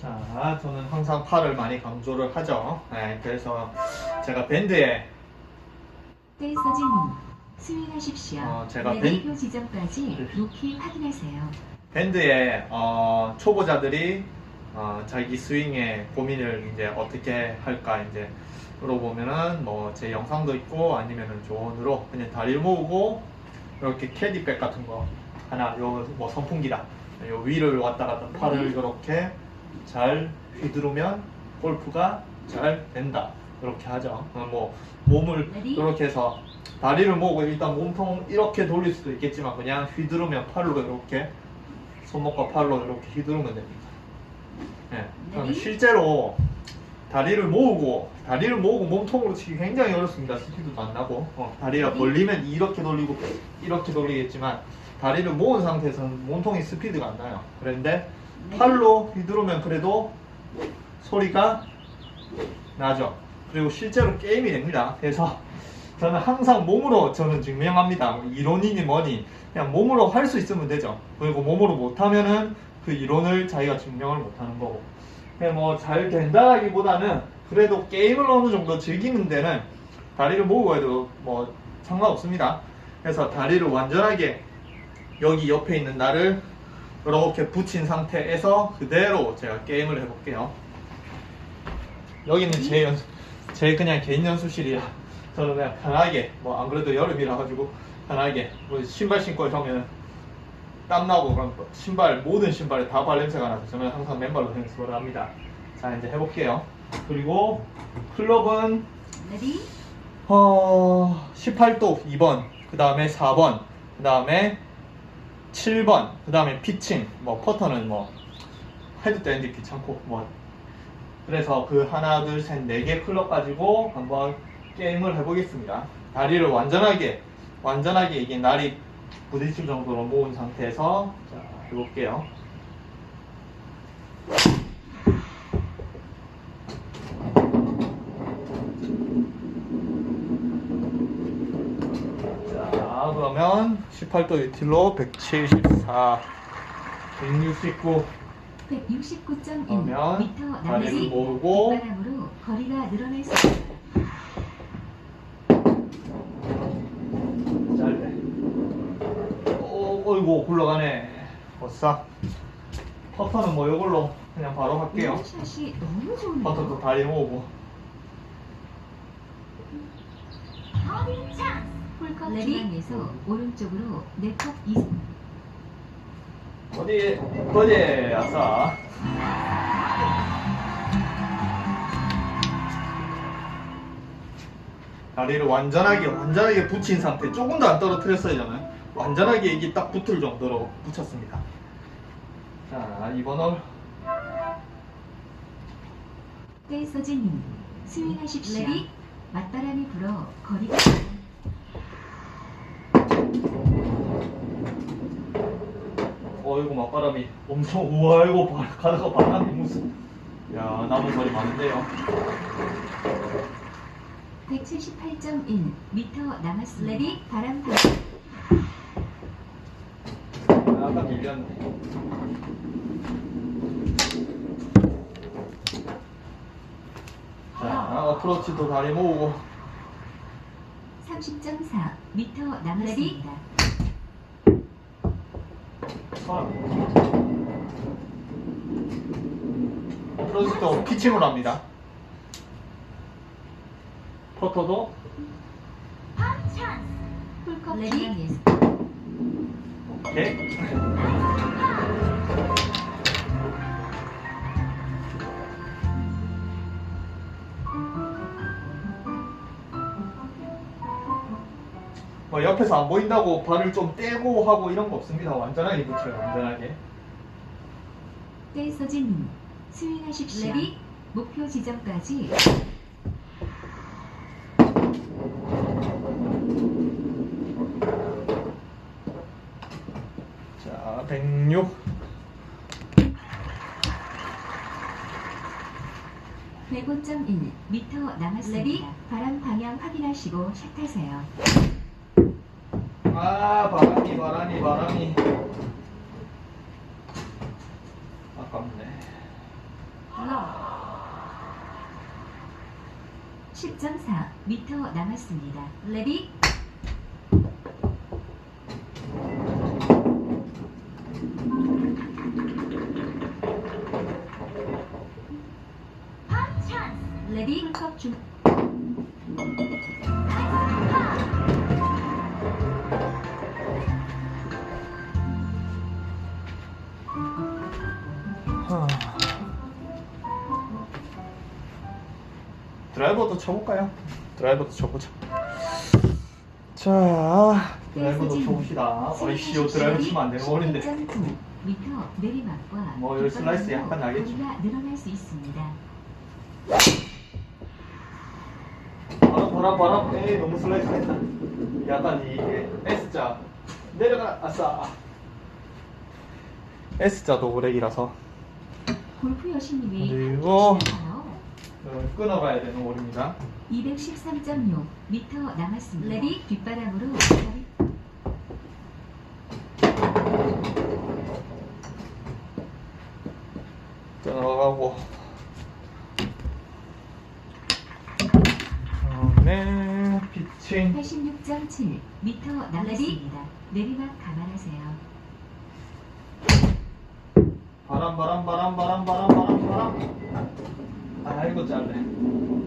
자, 저는 항상 팔을 많이 강조를 하죠. 네, 그래서 제가 밴드에 댄서진 스윙하십시오. 어, 제가 네, 밴- 목표 지점까지 높이 확인하세요. 밴드에 어, 초보자들이 어, 자기 스윙에 고민을 이제 어떻게 할까 이제 물어보면은 뭐 제 영상도 있고 아니면은 조언으로 그냥 다리를 모으고 이렇게 캐디백 같은 거 하나 요뭐 선풍기다 요 위를 왔다 갔다 팔을 이렇게 잘 휘두르면 골프가 잘 된다 이렇게 하죠 어, 뭐 몸을? 이렇게 해서 다리를 모으고 일단 몸통 이렇게 돌릴 수도 있겠지만 그냥 휘두르면 팔로 이렇게 손목과 팔로 이렇게 휘두르면 됩니다. 네? 실제로 다리를 모으고 다리를 모으고 몸통으로 치기 굉장히 어렵습니다. 스피드도 안 나고 어, 다리가? 벌리면 이렇게 돌리고 이렇게 돌리겠지만 다리를 모은 상태에서는 몸통이 스피드가 안 나요. 그런데 팔로 휘두르면 그래도 소리가 나죠. 그리고 실제로 게임이 됩니다. 그래서 저는 항상 몸으로 저는 증명합니다. 뭐 이론이니 뭐니 그냥 몸으로 할 수 있으면 되죠. 그리고 몸으로 못하면은 그 이론을 자기가 증명을 못하는 거고. 뭐잘 된다기보다는 그래도 게임을 어느 정도 즐기는 데는 다리를 모으고 해도 뭐 상관없습니다. 그래서 다리를 완전하게 여기 옆에 있는 나를 이렇게 붙인 상태에서 그대로 제가 게임을 해볼게요. 여기는 제 연습, 제 그냥 개인 연습실이야. 저는 그냥 편하게, 뭐 안 그래도 여름이라 가지고 편하게, 뭐 신발 신고 하면 땀 나고 그럼 또 신발 모든 신발에 다 발냄새가 나서 저는 항상 맨발로 연습을 합니다. 자 이제 해볼게요. 그리고 클럽은? 어 18도 2번, 그 다음에 4번, 그 다음에 7번, 그 다음에 피칭, 뭐 퍼터는 뭐 해도 되는데 귀찮고 뭐 그래서 그 하나 둘셋네 개 클럽 가지고 한번 게임을 해보겠습니다. 다리를 완전하게 완전하게 이게 날이 부딪힐 정도로 모은 상태에서 자 해볼게요. 자 그러면 18도 유틸로 174 169 169.1 그러면 미터 다리를 모으고 바람으로 거리가 늘어날 수. 짧네. 오, 어이구 굴러가네. 버싸. 퍼터는 뭐 이걸로 그냥 바로 할게요. 퍼터도 다리 모으고. 홀컵 중앙에서 오른쪽으로 네컵 이승 어디 어디 아싸. 다리를 완전하게 완전하게 붙인 상태 조금도 안 떨어뜨렸어요 저는 완전하게 이게 딱 붙을 정도로 붙였습니다 자 2번 홀 댄서진 스윙하십시오. 레디? 맞바람이 불어 거리가 어이구 맞바람이 엄청 우와 바- 가다가 바람이 무슨 야 나무 소리 많은데요 178.1 미터 남았습니다. 레디? 바람 방 아까 밀렸네 자 어프로치도 다리 모으고 30.4 미터 남았습니다. 어프로치도 피칭으로 합니다. 중앙에서 오케이 뭐 옆에서 안 보인다고 발을 좀 떼고 하고 이런 거 없습니다. 완전하게 붙여요. 완전하게. 댄서진 스윙하십시오. 레디? 목표 지점까지 자, 106. 105.1 미터 남았습니다. 레디? 바람 방향 확인하시고 샷하세요. 아, 바람이, 바람이, 바람이. 아깝네. 러10.4 미터 남았습니다. 레디 레디 컵 중. 드라이버도 쳐볼까요? 드라이버도 쳐보자. 자, 드라이버도 쳐봅시다. 어이씨 요, 드라이버 치면 안 되는 거인데. 11.9 미터 내리막과 뭐, 여기 슬라이스 약간 나겠죠. 거리가 늘어날 수 있습니다. 바람. 에이, 너무 슬라이스 했다. 약간 이게 S자. 내려가, 아싸. S자도 오렉이라서 골프 여신님이 그리고- 끊어가야 되는 홀입니다. 213.6 미터 남았습니다. 레디 뒷바람으로 끊어가고. 네, 피칭. 86.7 미터 남았습니다. 내리막 감안하세요. 바람, 바람, 바람, 바람, 바람, 바람, 바람. 아, 이거 짧네.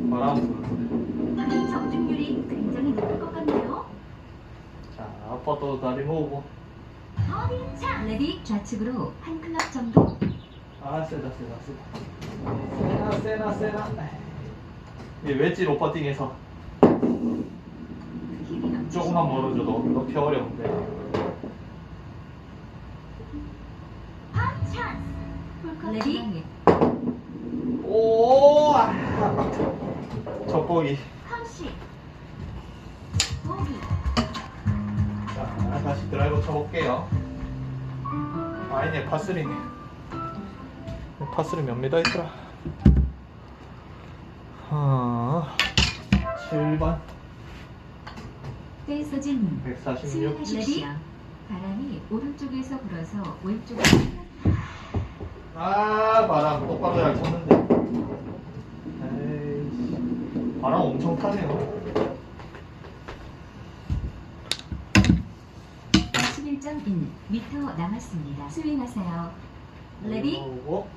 바람 부르는데. 적중률이 굉장히 높을 것 같네요. 자, 아빠도 다리 모으고. 레디 좌측으로 한 클럽 정도. 아, 세다, 세다, 세다. 세나, 세나, 세나. 이게 웨지 로 퍼팅에서 힘이 넘치시네요. 조금만 멀어져도 높이 어려운데. 레디 오, 아, 젖보기. 자, 다시 드라이버 쳐볼게요. 아니네, 파스리네. 파스리 몇 미터 있더라? 아, 7번, 떼서진 146. 수행하십시오. 바람이 오른쪽에서 불어서 왼쪽으로 아, 바람 똑바로 잘 쳤는데. 에이씨, 바람 엄청 타네요. 11.1 미터 남았습니다. 스윙하세요. 레디 오고.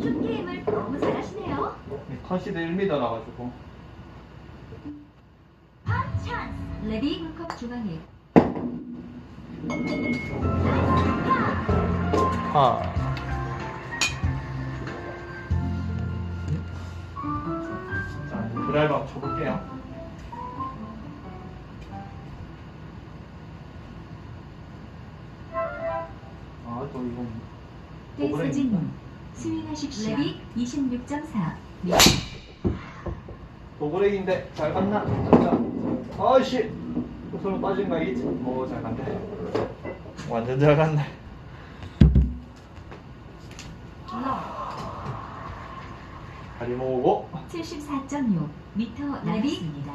슛 게임을 너무 잘하시네요. 컨시드 1m 나가지고. 레디 풀컵 중앙에 하. 자, 한번 쳐볼게요. 아, 또 이건 떼서진 스윙하십시오. 레디 26.4 미터 도그렉인데 잘 갔나? 자, 아이씨! 손을 빠진 거 있지? 오, 잘 갔네. 완전 잘 갔네. 러 다리 모으고. 74.6 미터 남았습니다.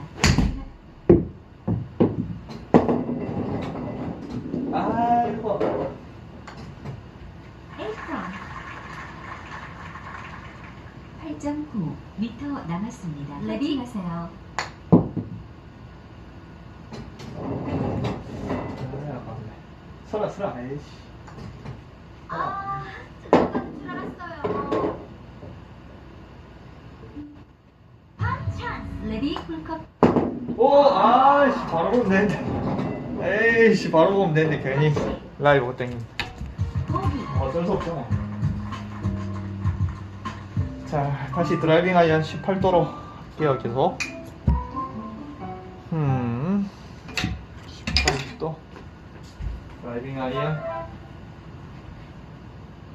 아이고. 에이컨 8.9 미터 남았습니다. 레디 하세요. 설아, 설아, 아이씨. 바로 보면 되는데. 에이씨, 바로 보면 되는데, 괜히 라이브 땡. 보기 어쩔 수 없잖아. 자, 다시 드라이빙 아이언 18도로 할게요, 계속. 음, 18도. 드라이빙 아이언.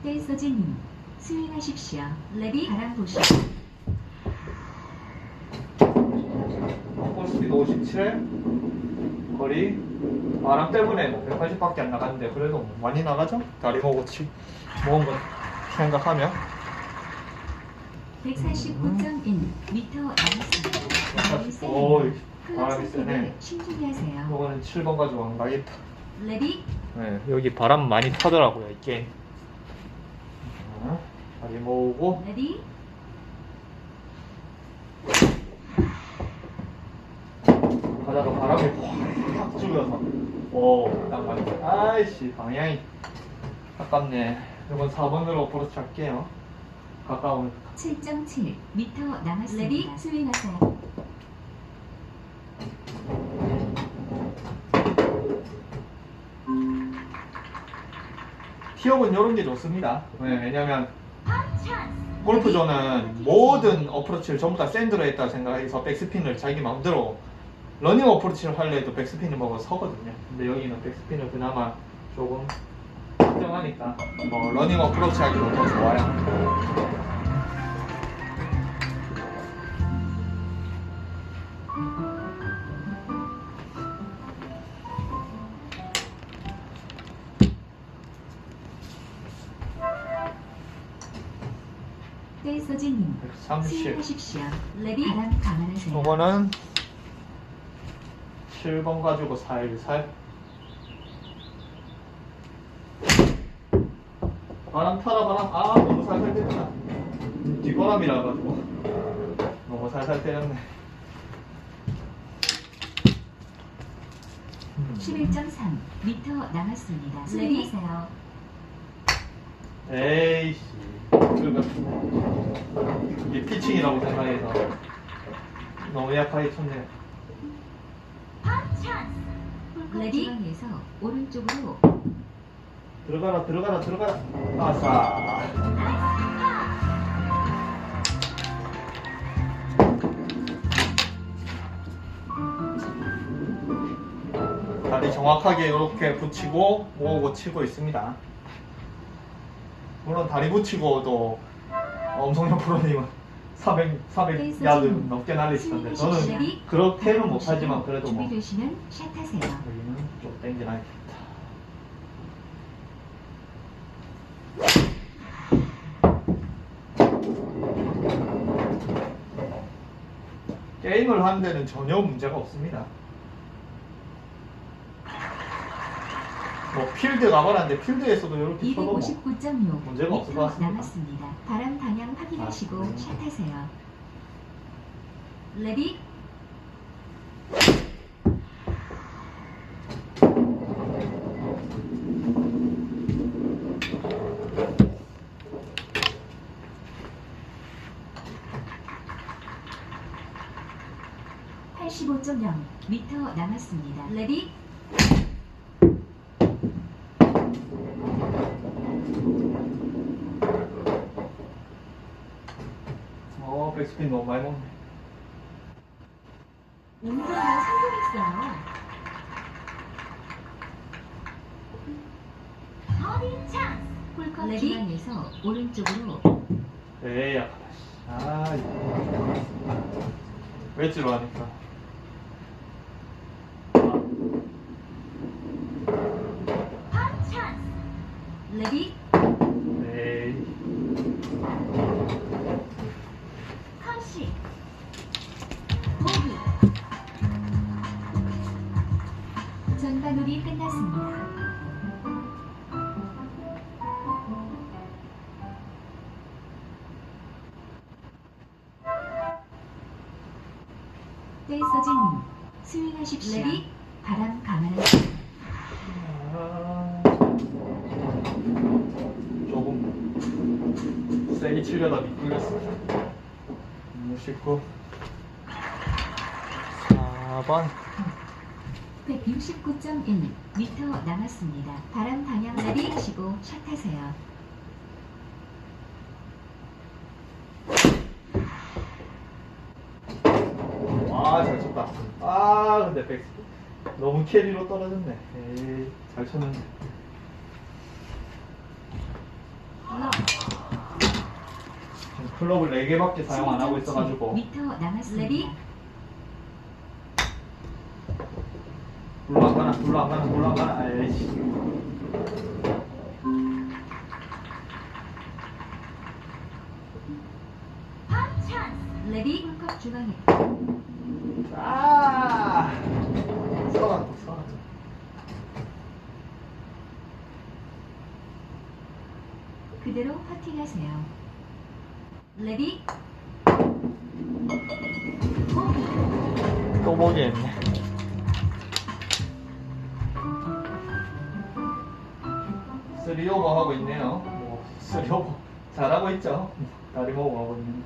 댄서진님 스윙하십시오. 레디 바람 보시 볼 스피드 57. 거리. 바람 때문에 뭐 180밖에 안 나갔는데, 그래도 뭐 많이 나가죠? 다리 치, 먹은 거 생각하면. 145.1 미터 남았습니다. 오, 바람이 클럽 세네. 이거는 7번 가지고 안 가겠다. 레디 네, 여기 바람 많이 타더라고요, 이 게임. 어, 다리 모으고. 레디 가다가 바람이 확 죽여서. 오, 딱 맞네. 아이씨, 방향이. 아깝네. 이번 4번으로 어프로치 할게요. 가까운. 7.7 미터 남았습니다. 레디 스윙하세요. 티업은 이런 게 좋습니다. 네, 왜냐면 골프존은 모든 어프로치를 전부 다 샌드로 했다 생각해서 백스핀을 자기 마음대로 러닝 어프로치를 해도 백스핀을 먹어 서거든요. 근데 여기는 백스핀을 그나마 조금 특정하니까 뭐 러닝 어프로치 하기도 더 좋아요. 떼서진님 130. 스윙하십시오. 레디 바람 감안하세요. 이거는 7번 가지고 414. 바람 타라 바람. 아 너무 살살 때렸다. 뒷바람이라 가지고 너무 살살 때렸네. 음. 11.3 미터 남았습니다. 스윙하세요. 에이씨. 그러니까 이게 피칭이라고 생각해서 너무 약하게 쳤네. 레디 중앙에서 오른쪽으로 들어가라 들어가라 들어가라. 아싸. 다리 정확하게 이렇게 붙이고 모으고 치고 있습니다. 물론 다리 붙이고도 엄성현 프로님은 400, 400 야드 넘게 날리시던데 저는 그렇게는 못하지만 그래도 뭐 준비되시면 샷하세요. 여기는 좀 땡겨놔야겠다. 게임을 하는 데는 전혀 문제가 없습니다. 필드 가봐라는데 필드에서도 이렇게 쳐도 뭐259.6 문제가 없을 것 같습니다. 남았습니다. 바람 방향 확인하시고 아, 네. 샷하세요. 레디 (85.0) 미터 남았습니다. 레디 어 백스핀 너무 많이 먹네. 오늘은 성공했어요. 홀컵 중앙에서 오른쪽으로 에이 약하다. 씨. 아 이거. 웨지로 하니까. 조금 세게 치려다 미끌렸어. 너무 쉽고. 4번. 169.1 미터 남았습니다. 바람 방향 하시고 샷하세요. 아, 잘 쳤다. 아, 근데 백 너무 캐리로 떨어졌네. 에이, 잘 쳤는데. 클럽을 4개밖에 사용 안 하고 있어가지고. 미터 남았습니다. 굴러가나 굴러가나 굴러가나. 아이씨. 펀찬스. 레디. 홀컵 중앙에. 아 서가지고 서가지고 그대로 퍼팅하세요. 레디 또 보기 했네. 쓰리 오버 하고 있네요. 뭐, 쓰리 오버 잘하고 있죠. 다리 모으고 하고 있는.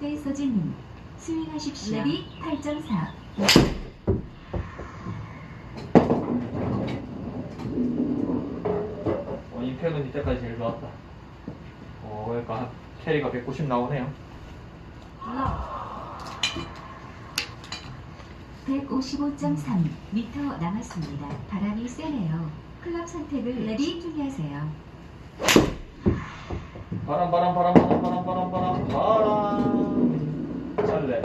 떼서진 스윙하십시오. 레디 8.4 어, 임팩은 좋았다. 어, 그러니까 한 캐리가 190 나오네요. 155.3 미터 남았습니다. 바람이 세네요. 클럽 선택을 레디 준비하세요. 바람, 바람, 바람, 바람, 바람, 바람, 바람, 바람. 잘래.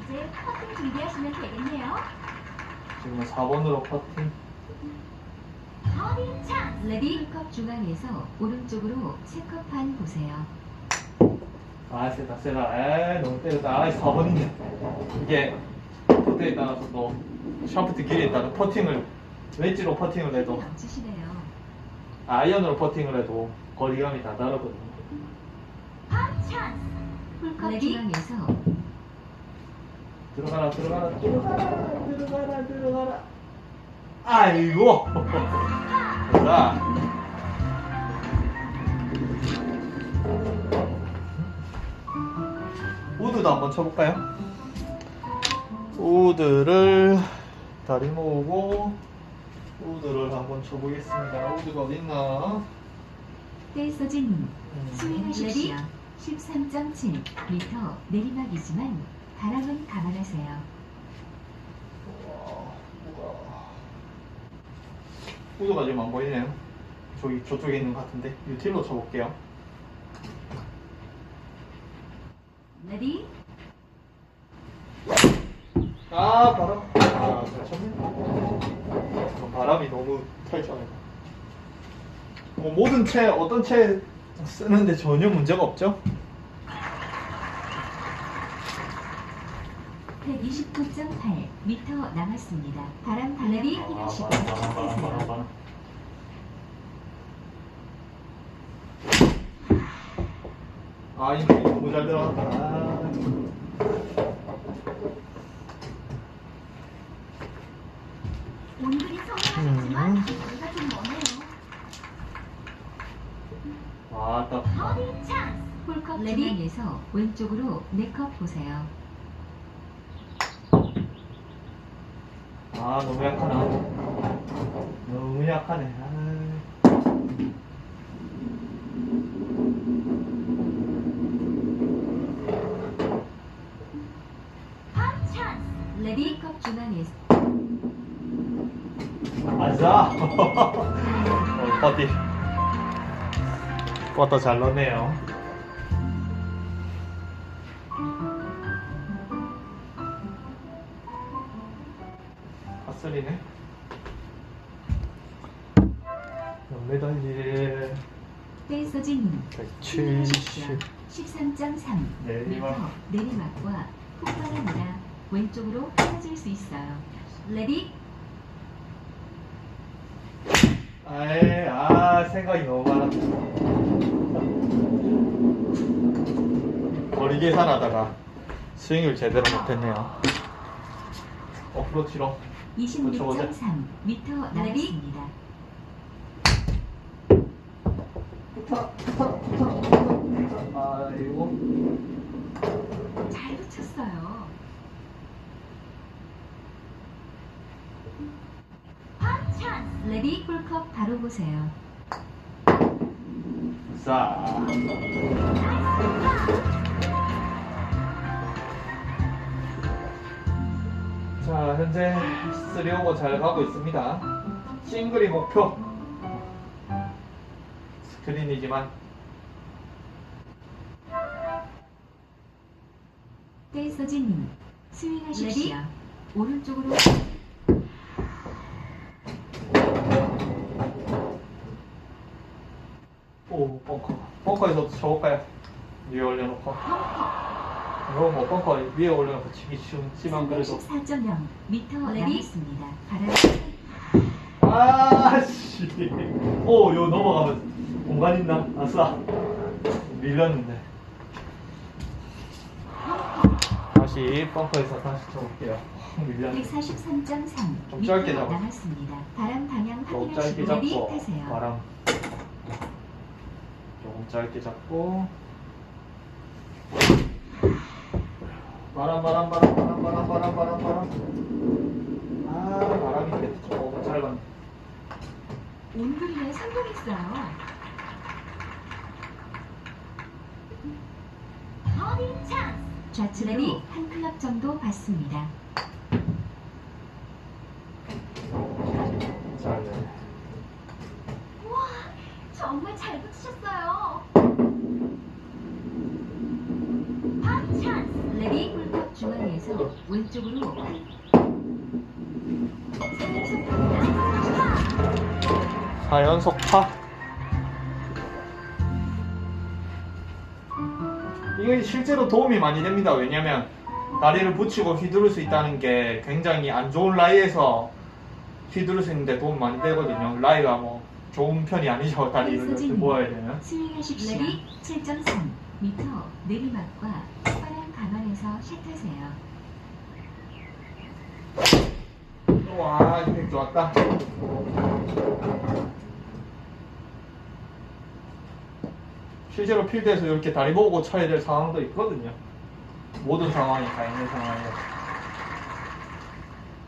이제 퍼팅 준비하시면 되겠네요. 지금은 4번으로 퍼팅. 레디 컵 중앙에서 오른쪽으로 세컵 반 보세요. 아, 세다, 세다. 에이, 너무 때렸다. 아, 4번인데. 이게, 포트에 따라서 또, 샤프트 길이에 따라 퍼팅을, 웨지로 퍼팅을 해도, 넘치시네요. 아이언으로 퍼팅을 해도, 거리감이 다 다르거든요. 풀컵 중앙에서 들어가라, 들어가라, 들어가라, 들어가라, 들어가라. 아이고! 자. 우드도 한번 쳐볼까요? 우드를 다리 모으고 우드를 한번 쳐보겠습니다. 우드가 어딨나? 떼서진 음. 스윙하십시오. 13.7 미터 내리막이지만 바람은 감안하세요. 우드가 지금 안 보이네요. 저기 저쪽에 있는 것 같은데. 유틸로 쳐볼게요. 레디 아 바람. 아 쳤네. 어, 바람이 너무 탈출하네 뭐 모든 채 어떤 채 쓰는데 전혀 문제가 없죠 129.8 미터 남았습니다. 바람 발레리 확인하시고 아, 바람 바람 바람 바람 하세요. 바람 아 이거 너무 잘 들어갔다 아. 온분이 성공하셨지만 음. 거리가 좀 머네요. 아딱 버디 찬스. 홀컵 중앙에서 왼쪽으로 네컵 보세요. 아 너무 약하나 너무 약하네. 아. 레디 컵 중앙에서 아자 어, 버디. 버터 잘 넣네요 핫소리네. 연매단지 떼서진 170 13.3 내리막. 미터 내리막과 폭발합니다. 왼쪽으로 떨어질 수 있어요. 레디? 아이 아 생각이 너무 많아 거리 계산하다가 스윙을 제대로 못했네요. 어프로치로 26.3 미터 남았습니다. 부탁 부탁 부탁 부탁 아이고 잘 붙였어요. 레디 풀컵 바로 보세요. 자 자, 현재 3오버 잘 가고 있습니다. 싱글이 목표. 스크린이지만 떼서진 스윙하십시오. 오른쪽으로 오 벙커. 벙커에서 쳐볼까요? 위에 올려놓고. 이거 뭐 벙커 위에 올려놓고 치기 쉽지만 그래도 314.0 미터 남았습니다. 바람 아씨 오요 넘어가면 공간 있나? 아싸 밀렸는데 다시 벙커에서 다시 쳐볼게요 밀렸네 143.3 좀 짧게 미터 잡아. 남았습니다. 바람 방향 확인하시고 레디 잡고 타세요. 바람 조금 짧게 잡고 바람 바람 바람 바람 바람 바람 바람 바람 아 바람인데 조금 짧았네 온그린에 성공했어요. 좌측으로 한 클럽 정도 받습니다. 잘네 정말 잘 붙이셨어요. 레디 홀컵 중앙에서 왼쪽으로 사연속 파. 이거 실제로 도움이 많이 됩니다. 왜냐면 다리를 붙이고 휘두를 수 있다는 게 굉장히 안 좋은 라이에서 휘두를 수 있는데 도움 많이 되거든요. 라이가 뭐 좋은 편이 아니죠. 다리를 이렇게 모아야 되면. 스윙하십시오. 레디 7.3 미터 내리막과 감안에서 샷하세요. 와, 이펙 좋았다. 실제로 필드에서 이렇게 다리 보고 쳐야 될 상황도 있거든요. 모든 상황이 다 있는 상황이라.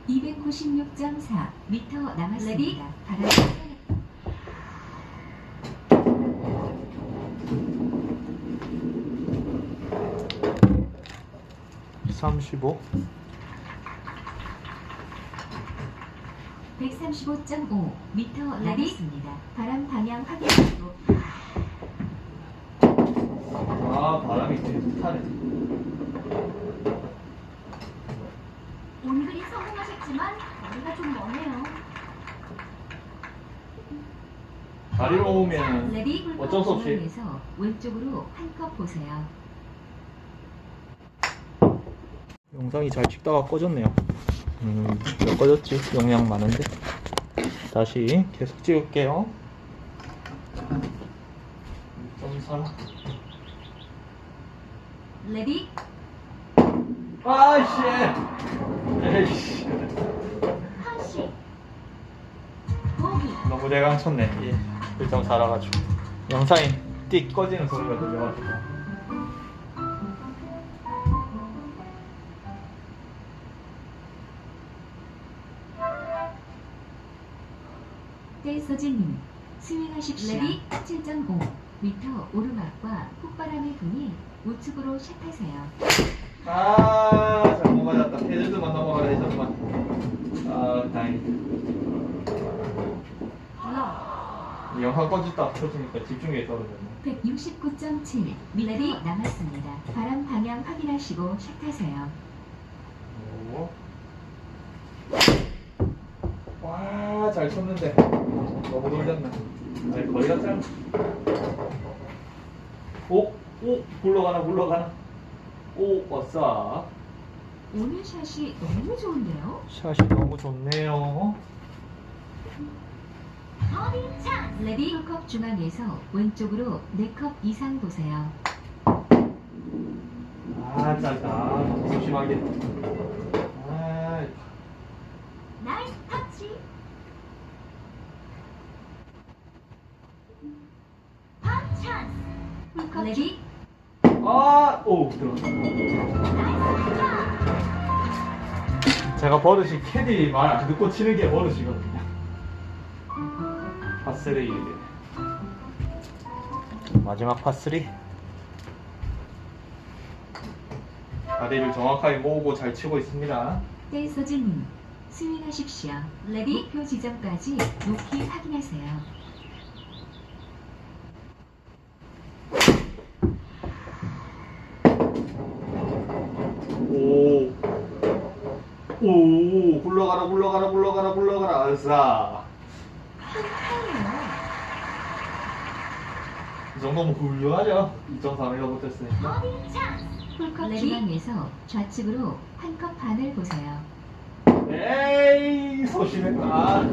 296.4 미터 남았습니다. 바람 35. 135.5 미터 남았습니다. 바람 방향 확인하시고 아, 바람이 되게 타네. 온그린 성공하셨지만 거리가 좀 머네요. 다리로 오면 어쩔 수 없이 왼쪽으로 한컵 보세요. 영상이 잘 찍다가 꺼졌네요. 음, 왜 꺼졌지? 용량 많은데. 다시 계속 찍을게요. 1.4. 레디 아이씨! 에이씨. 너무 대강 쳤네. 예. 1.4라 가지고. 영상이 띡 꺼지는 소리가 들려가지고. 서진님 스윙하십시오. 레디 7.5 미터 오르막과 훅바람의 분이 우측으로 샷하세요. 아, 잘못 맞았다. 헤드만 넘어가라 했더만. 아, 다행이다. 러 영상 꺼졌다 켜지니까 집중력이 떨어졌네. 169.7 미터 남았습니다. 바람 방향 확인하시고 샷하세요. 오. 와, 잘 쳤는데. 너무 놀렸나. 아니, 거리가 짧아. 오, 오, 굴러가나, 굴러가나. 오, 왔어. 오늘 샷이 너무 좋은데요? 샷이 너무 좋네요. 레디 홀컵 중앙에서 왼쪽으로 4컵 이상 보세요. 아, 짧다. 조심하게. 아, 나이스 터치. 홀컵 레디 아, 오, 들어갔다. 제가 버릇이 캐디 말 안 듣고 치는 게 버릇이거든요. 파스리 마지막 파스리 다리를 정확하게 모으고 잘 치고 있습니다. 댄서진님 스윙하십시오. 레디 목표 지점까지 높이 확인하세요. 오, 오, 굴러가라, 굴러가라, 굴러가라, 굴러가라, 아싸. 한타예요. 이 정도면 훌륭하죠? 2.3을 못했으니까. 홀컵 중앙에서 좌측으로 한 컵 반을 보세요. 에이 소심했다. 아,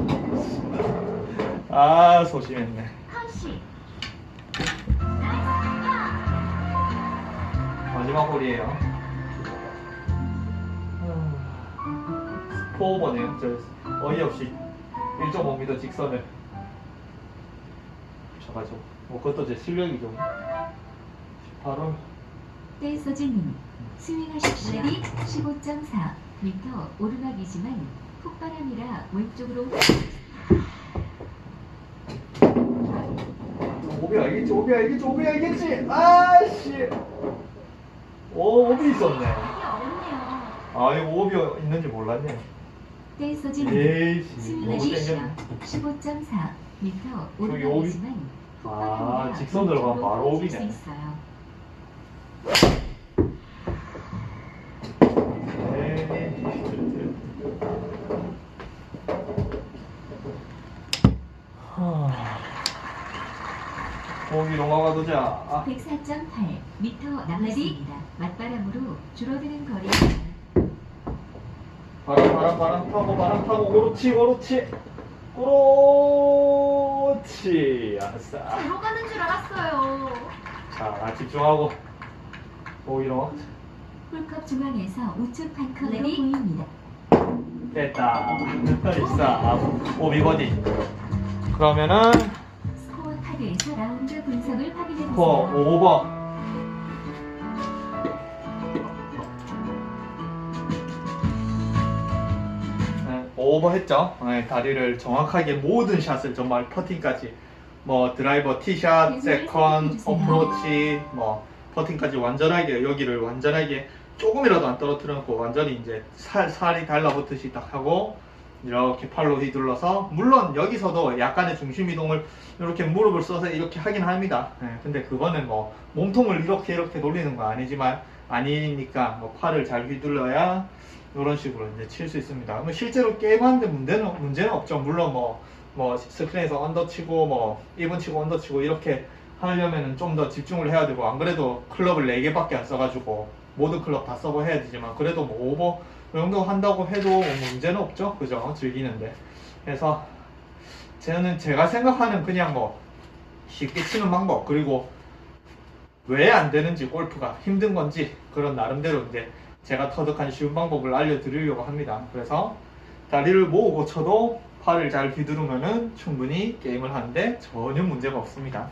아 소심했네. 컷시. 마지막 홀이에요. 포오버네요. 저 어이없이 1.5m 직선을 쳐가지고 뭐 그것도 제 실력이죠. 바로 댄서즈님 스윙하십시오. 레디 15.4 미터 오르막이지만 훅바람이라 왼쪽으로 오비 알겠지? 오비 알겠지? 오비 알겠지? 아씨. 오 오비 있었네. 아 이거 오비 있는지 몰랐네. 에이씨. 땡겼네. 15.4 미터 저기 오르막이지만 아, 훅바람이라 직선 들어가면 왼쪽으로 바로 오비네. 있어요. 에이. 하. 거기 넘어가 두자. 아, 104.8 미터 남았습니다. 맞바람으로 줄어드는 거리. 바람 바람 바람 타고 바람 타고 그렇지 그렇지. 그렇지. 아싸. 들어가는 줄 알았어요. 자 집중하고. 오이로 홀컵 중앙에서 우측 반컵으로 보입니다. 됐다. 있어 오비버디 그러면은 스코어 카드에서 라운드 분석을 확인해 포 보세요. 오버 오버 했죠. 네, 다리를 정확하게 모든 샷을 정말 퍼팅까지 뭐 드라이버, 티샷, 계속 세컨, 해주세요. 어프로치, 뭐 퍼팅까지 완전하게 여기를 완전하게 조금이라도 안 떨어뜨려놓고 완전히 이제 살 살이 달라붙듯이 딱 하고 이렇게 팔로 휘둘러서 물론 여기서도 약간의 중심 이동을 이렇게 무릎을 써서 이렇게 하긴 합니다. 네, 근데 그거는 뭐 몸통을 이렇게 이렇게 돌리는 거 아니지만 아니니까 뭐 팔을 잘 휘둘러야 이런 식으로 이제 칠 수 있습니다. 뭐 실제로 게임하는데 문제는 문제는 없죠. 물론 뭐 뭐 스크린에서 언더 치고 뭐 1분 치고 언더 치고 이렇게 하려면은 좀 더 집중을 해야 되고 안 그래도 클럽을 4개밖에 안 써가지고 모든 클럽 다 서버 해야 되지만 그래도 뭐 오버 이 정도 한다고 해도 뭐 문제는 없죠. 그죠? 즐기는데. 그래서 저는 제가 생각하는 그냥 뭐 쉽게 치는 방법 그리고 왜 안 되는지 골프가 힘든 건지 그런 나름대로 이제 제가 터득한 쉬운 방법을 알려드리려고 합니다. 그래서 다리를 모으고 쳐도 팔을 잘 휘두르면은 충분히 게임을 하는데 전혀 문제가 없습니다.